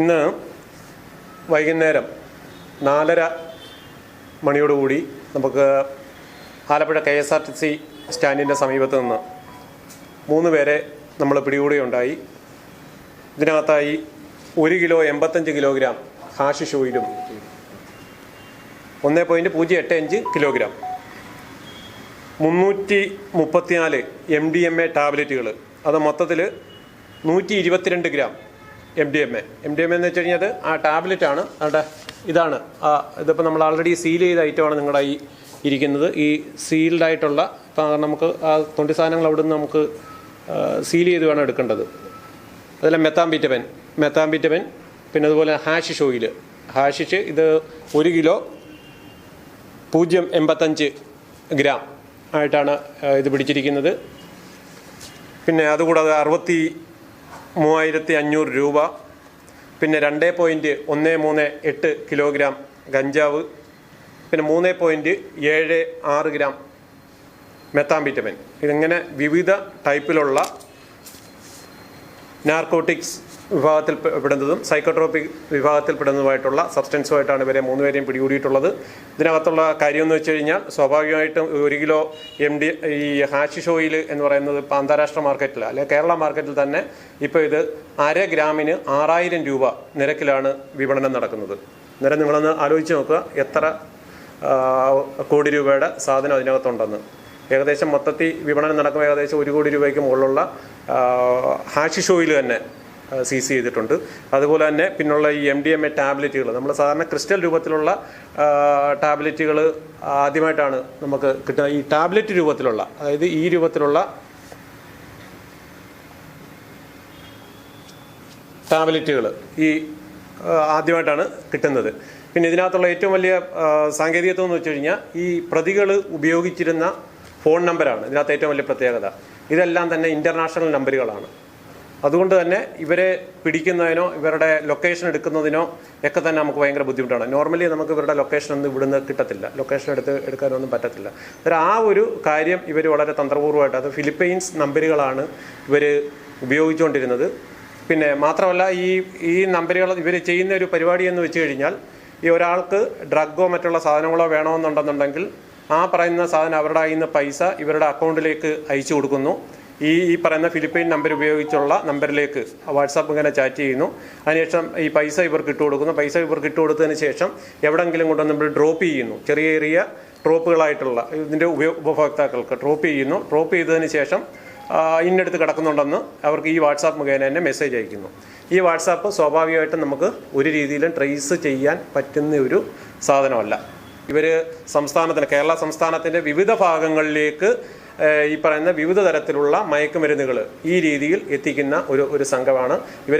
ഇന്ന് വൈകുന്നേരം നാലര മണിയോടുകൂടി നമുക്ക് Alappuzha K S R T C സ്റ്റാൻഡിന്റെ സമീപത്ത് നിന്ന് മൂന്ന് പേരെ നമ്മൾ പിടികൂടുകയുണ്ടായി ഇതിനകത്തായി ഒരു കിലോ എൺപത്തഞ്ച് കിലോഗ്രാം ഹാഷിഷ് ഓയിലും ഒന്ന് പോയിന്റ് പൂജ്യം എട്ട് അഞ്ച് കിലോഗ്രാം. മുന്നൂറ്റി മുപ്പത്തിനാല് എം ഡി എം എ ടാബ്ലറ്റുകൾ. അത് മൊത്തത്തിൽ നൂറ്റി ഇരുപത്തിരണ്ട് gram. M D M A M D M എന്ന് വെച്ച് കഴിഞ്ഞാൽ ആ ടാബ്ലറ്റ് ആണ്. അവിടെ ഇതാണ്. ആ ഇതിപ്പോൾ നമ്മൾ ആൾറെഡി സീൽ ചെയ്ത ഐറ്റമാണ് നിങ്ങളുടെ ഈ ഇരിക്കുന്നത്. ഈ സീൽഡ് ആയിട്ടുള്ള നമുക്ക് ആ തൊണ്ടി സാധനങ്ങൾ അവിടെ നിന്ന് നമുക്ക് സീൽ ചെയ്ത് വേണം എടുക്കേണ്ടത്. അതെല്ലാം മെത്താംബിറ്റവൻ മെത്താംബിറ്റവൻ പിന്നെ അതുപോലെ ഹാഷിഷ് ഓയിൽ ഹാഷിഷ് ഇത് ഒരു കിലോ പൂജ്യം എൺപത്തഞ്ച് ഗ്രാം ആയിട്ടാണ് ഇത് പിടിച്ചിരിക്കുന്നത്. പിന്നെ അതുകൂടാതെ അറുപത്തി മൂവായിരത്തി അഞ്ഞൂറ് രൂപ. പിന്നെ രണ്ട് പോയിന്റ് ഒന്ന് മൂന്ന് എട്ട് കിലോഗ്രാം ഗഞ്ചാവ്. പിന്നെ മൂന്ന് പോയിന്റ് ഏഴ് ആറ് ഗ്രാം മെത്താംബിറ്റമിൻ ഇതിങ്ങനെ വിവിധ ടൈപ്പിലുള്ള നാർക്കോട്ടിക്സ് വിഭാഗത്തിൽ പെ- പെടുന്നതും സൈക്കോട്രോപിക് വിഭാഗത്തിൽ പെടുന്നതുമായിട്ടുള്ള സബ്സ്റ്റൻസുമായിട്ടാണ് ഇവരെ മൂന്നുപേരെയും പിടികൂടിയിട്ടുള്ളത്. ഇതിനകത്തുള്ള കാര്യമെന്ന് വെച്ച് കഴിഞ്ഞാൽ സ്വാഭാവികമായിട്ടും ഒരു കിലോ എം ഡി ഈ ഹാഷിഷ് ഓയിൽ എന്ന് പറയുന്നത് ഇപ്പോൾ അന്താരാഷ്ട്ര മാർക്കറ്റിൽ അല്ലെങ്കിൽ കേരള മാർക്കറ്റിൽ തന്നെ ഇപ്പോൾ ഇത് അര ഗ്രാമിന് ആറായിരം രൂപ നിരക്കിലാണ് വിപണനം നടക്കുന്നത്. അന്നേരം നിങ്ങളൊന്ന് ആലോചിച്ച് നോക്കുക എത്ര കോടി രൂപയുടെ സാധനം അതിനകത്തുണ്ടെന്ന്. ഏകദേശം മൊത്തത്തിൽ വിപണനം നടക്കുമ്പോൾ ഏകദേശം ഒരു കോടി രൂപയ്ക്ക് മുകളിലുള്ള ഹാഷിഷ് ഓയിൽ തന്നെ സീസ് ചെയ്തിട്ടുണ്ട്. അതുപോലെ തന്നെ പിന്നുള്ള ഈ എം ഡി എം എ ടാബ്ലറ്റുകൾ നമ്മൾ സാധാരണ ക്രിസ്റ്റൽ രൂപത്തിലുള്ള ടാബ്ലറ്റുകൾ ആദ്യമായിട്ടാണ് നമുക്ക് കിട്ടുക ഈ ടാബ്ലറ്റ് രൂപത്തിലുള്ള അതായത് ഈ രൂപത്തിലുള്ള ടാബ്ലറ്റുകൾ ഈ ആദ്യമായിട്ടാണ് കിട്ടുന്നത്. പിന്നെ ഇതിനകത്തുള്ള ഏറ്റവും വലിയ സാങ്കേതികത്വം എന്ന് വെച്ച് കഴിഞ്ഞാൽ ഈ പ്രതികൾ ഉപയോഗിച്ചിരുന്ന ഫോൺ നമ്പറാണ്. ഇതിനകത്ത് ഏറ്റവും വലിയ പ്രത്യേകത. ഇതെല്ലാം തന്നെ ഇന്റർനാഷണൽ നമ്പറുകളാണ് അതുകൊണ്ട് തന്നെ ഇവരെ പിടിക്കുന്നതിനോ ഇവരുടെ ലൊക്കേഷൻ എടുക്കുന്നതിനോ ഒക്കെ തന്നെ നമുക്ക് ഭയങ്കര ബുദ്ധിമുട്ടാണ്. നോർമലി നമുക്ക് ഇവരുടെ ലൊക്കേഷൻ ഒന്നും ഇവിടുന്ന് കിട്ടത്തില്ല. ലൊക്കേഷൻ എടുത്ത് എടുക്കാനൊന്നും പറ്റത്തില്ല. അന്നേരം ആ ഒരു കാര്യം ഇവർ വളരെ തന്ത്രപൂർവമായിട്ട് അത് ഫിലിപ്പൈൻസ് നമ്പറുകളാണ് ഇവർ ഉപയോഗിച്ചുകൊണ്ടിരുന്നത്. പിന്നെ മാത്രമല്ല ഈ ഈ നമ്പറുകൾ ഇവർ ചെയ്യുന്ന ഒരു പരിപാടി എന്ന് വെച്ച് കഴിഞ്ഞാൽ ഈ ഒരാൾക്ക് ഡ്രഗോ മറ്റുള്ള സാധനങ്ങളോ വേണമെന്നുണ്ടെന്നുണ്ടെങ്കിൽ ആ പറയുന്ന സാധനം അവരുടെ കയ്യിൽ നിന്ന് പൈസ ഇവരുടെ അക്കൗണ്ടിലേക്ക് അയച്ചു കൊടുക്കുന്നു. ഈ ഈ പറയുന്ന ഫിലിപ്പൈൻ നമ്പർ ഉപയോഗിച്ചുള്ള നമ്പറിലേക്ക് വാട്സാപ്പ് ഇങ്ങനെ ചാറ്റ് ചെയ്യുന്നു. അതിനുശേഷം ഈ പൈസ ഇവർക്ക് ഇട്ട് കൊടുക്കുന്നു. പൈസ ഇവർക്ക് ഇട്ട് കൊടുത്തതിന് ശേഷം എവിടെങ്കിലും കൊണ്ടുവന്ന് നമ്മൾ ഡ്രോപ്പ് ചെയ്യുന്നു. ചെറിയ ചെറിയ ഡ്രോപ്പുകളായിട്ടുള്ള ഇതിന്റെ ഉപഭോക്താക്കൾക്ക് ഡ്രോപ്പ് ചെയ്യുന്നു. ഡ്രോപ്പ് ചെയ്തതിന് ശേഷം ഇന്നടുത്ത് കിടക്കുന്നുണ്ടെന്ന് അവർക്ക് ഈ വാട്സാപ്പ് മുഖേന തന്നെ മെസ്സേജ് അയക്കുന്നു. ഈ വാട്സാപ്പ് സ്വാഭാവികമായിട്ടും നമുക്ക് ഒരു രീതിയിലും ട്രേസ് ചെയ്യാൻ പറ്റുന്ന ഒരു സാധനമല്ല. ഇവർ സംസ്ഥാനത്തിന് കേരള സംസ്ഥാനത്തിന്റെ വിവിധ ഭാഗങ്ങളിലേക്ക് ഈ പറയുന്ന വിവിധ തരത്തിലുള്ള മയക്കുമരുന്നുകൾ ഈ രീതിയിൽ എത്തിക്കുന്ന ഒരു ഒരു സംഘമാണ് ഇവർ